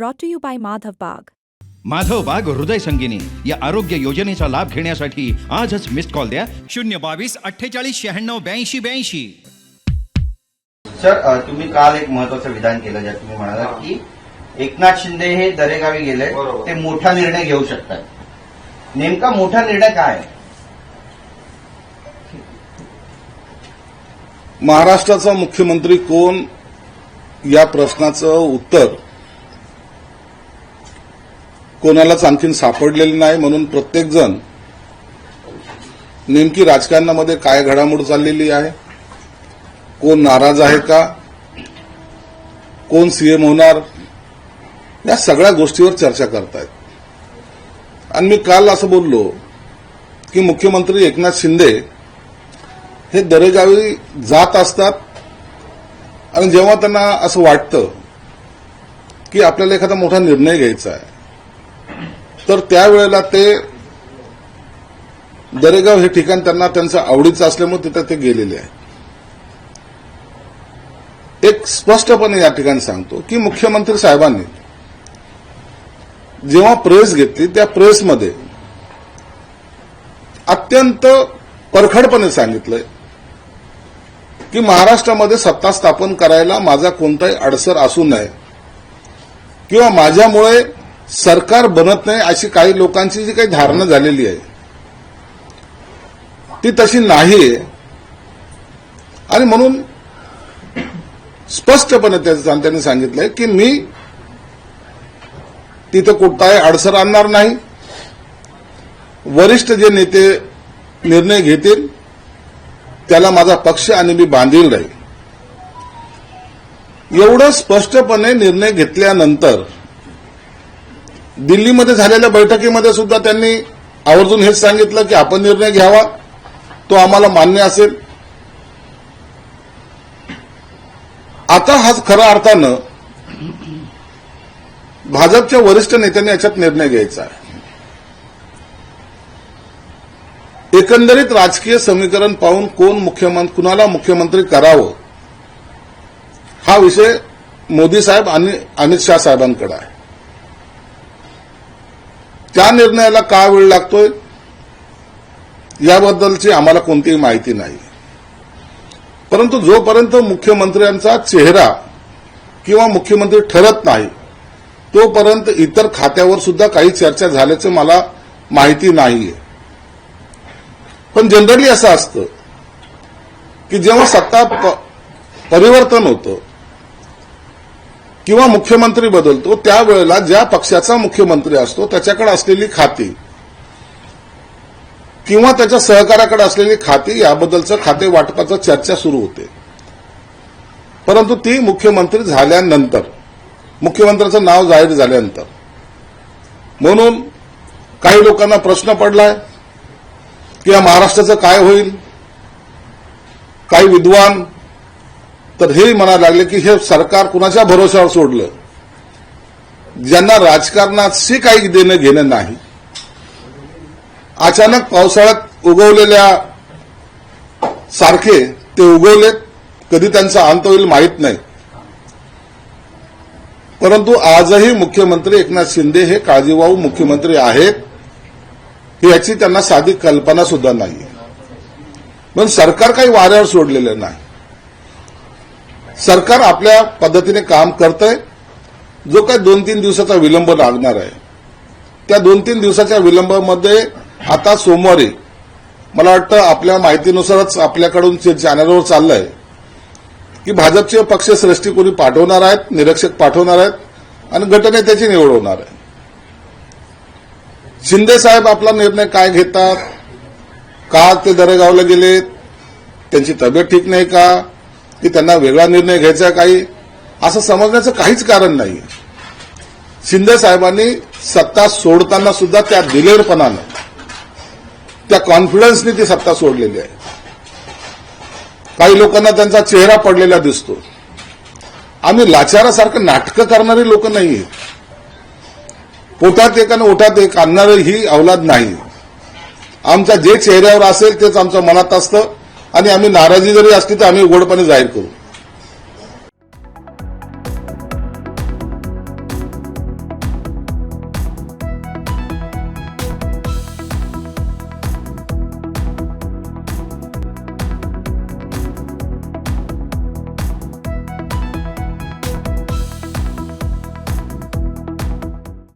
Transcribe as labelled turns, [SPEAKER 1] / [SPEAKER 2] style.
[SPEAKER 1] brought to you by Madhav Bagh.
[SPEAKER 2] Madhav बाग हृदय संगिनी या आरोग्य योजनेचा लाभ घेण्यासाठी आजच मिस्ड कॉल द्या.
[SPEAKER 3] शून्य बावीस अठ्ठेचाळीस शहाण्णव ब्याऐंशी ब्याऐंशी.
[SPEAKER 4] सर अ, तुम्ही काल एक महत्वाचं विधान केलं ज्यात तुम्ही म्हणाला की एकनाथ शिंदे हे दरेगावी गेले ते मोठा निर्णय घेऊ शकतात. नेमका मोठा निर्णय काय? आहे?
[SPEAKER 5] महाराष्ट्राचा मुख्यमंत्री कोण? या प्रश्नाचं उत्तर कोणालाच आणखीन सापडलेली नाही म्हणून प्रत्येकजण नेमकी राजकारणामध्ये काय घडामोड चाललेली आहे? कोण नाराज आहे का? कोण सीएम होणार? या सगळ्या गोष्टीवर चर्चा करतायत. आणि मी काल असं बोललो की मुख्यमंत्री एकनाथ शिंदे हे दरेगावी जात असतात आणि जेव्हा त्यांना असं वाटतं की आपल्याला एखादा मोठा निर्णय घ्यायचा आहे तर त्यावेळेला ते दरेगाव हे ठिकाण त्यांना त्यांचं आवडीचं असल्यामुळे तिथं ते गेलेले आहे. एक स्पष्टपणे या ठिकाणी सांगतो की मुख्यमंत्री साहेबांनी जेव्हा प्रेस घेतली त्या प्रेसमध्ये अत्यंत परखडपणे सांगितलंय की महाराष्ट्रामध्ये सत्ता स्थापन करायला माझा कोणताही अडसर असू नये किंवा माझ्यामुळे सरकार बनत नाही अशी काही लोकांची जी काही धारणा झालेली आहे ती तशी नाही. आणि म्हणून स्पष्टपणे त्यांनी सांगितलंय की मी तिथं कोणताही अडसर आणणार नाही. वरिष्ठ जे नेते निर्णय घेतील त्याला माझा पक्ष आणि मी बांधील राहील. एवढं स्पष्टपणे निर्णय घेतल्यानंतर दिल्लीमध्ये झालेल्या बैठकीमध्ये सुद्धा त्यांनी आवर्जून हेच सांगितलं की आपण निर्णय घ्यावा. तो आम्हाला मान्य असेल. आता हा खऱ्या अर्थानं भाजपच्या वरिष्ठ नेत्यांनी याच्यात निर्णय घ्यायचा आहे. एकंदरीत राजकीय समीकरण पाहून कोण मुख्यमंत्री कुणाला मुख्यमंत्री करावं हा विषय मोदी साहेब आणि अमित शाह साहेबांकडे आहे. त्या निर्णयाला का वेळ लागतोय? याबद्दलची आम्हाला कोणतीही माहिती नाही. परंतु जोपर्यंत मुख्यमंत्र्यांचा चेहरा किंवा मुख्यमंत्री ठरत नाही तोपर्यंत इतर खात्यावर सुद्धा काही चर्चा झाल्याचं मला माहिती नाहीये. पण जनरली असं असतं की जेव्हा सत्ता प- परिवर्तन होतं किंवा मुख्यमंत्री बदलतो त्यावेळेला ज्या पक्षाचा मुख्यमंत्री असतो त्याच्याकडे असलेली खाती किंवा त्याच्या सहकार्याकडे असलेली खाती याबद्दलचं खाते वाटपाचं चर्चा सुरू होते. परंतु ती मुख्यमंत्री झाल्यानंतर मुख्यमंत्र्याचं नाव जाहीर झाल्यानंतर म्हणून काही लोकांना प्रश्न पडलाय की या महाराष्ट्राचं काय होईल? काही विद्वान तर हे म्हणायला लागले की हे सरकार कुणाच्या भरोश्यावर सोडलं? ज्यांना राजकारणाशी काही देणं घेणं नाही. अचानक पावसाळ्यात उगवलेल्या सारखे ते उगवलेत. कधी त्यांचा अंत होईल माहीत नाही. परंतु आजही मुख्यमंत्री एकनाथ शिंदे हे काळजीवाहू मुख्यमंत्री आहेत. याची त्यांना साधी कल्पना सुद्धा नाही पण सरकार काही वाऱ्यावर सोडलेलं नाही. सरकार आपल्या पद्धतीने काम करतंय. जो काही दोन तीन दिवसाचा विलंब लागणार आहे. त्या दोन तीन दिवसाच्या विलंबामध्ये आता सोमवारी मला वाटतं आपल्या माहितीनुसारच आपल्याकडून चॅनलवर चाललंय की भाजपचे पक्षश्रेष्ठी कोणी पाठवणार आहेत निरीक्षक पाठवणार आहेत आणि गटनेत्याची निवड होणार आहे. शिंदे साहेब आपला निर्णय काय घेतात? का ते दरेगावला गेलेत? त्यांची तब्येत ठीक नाही का? की त्यांना वेगळा निर्णय घ्यायचा आहे काही? असं समजण्याचं काहीच कारण नाही शिंदे साहेबांनी सत्ता सोडताना सुद्धा त्या दिलेरपणानं त्या कॉन्फिडन्सनी ती सत्ता सोडलेली आहे. काही लोकांना त्यांचा चेहरा पडलेला दिसतो. आम्ही लाचारासारखं नाटकं करणारी लोक नाहीये. पोटात एक आणि ओठात एक आणणारी ही अवलाद नाही. आमच्या जे चेहऱ्यावर असेल तेच आमच्या मनात असतं. आणि आम्ही नाराजी जरी असली तर आम्ही उघडपणे जाहीर करू.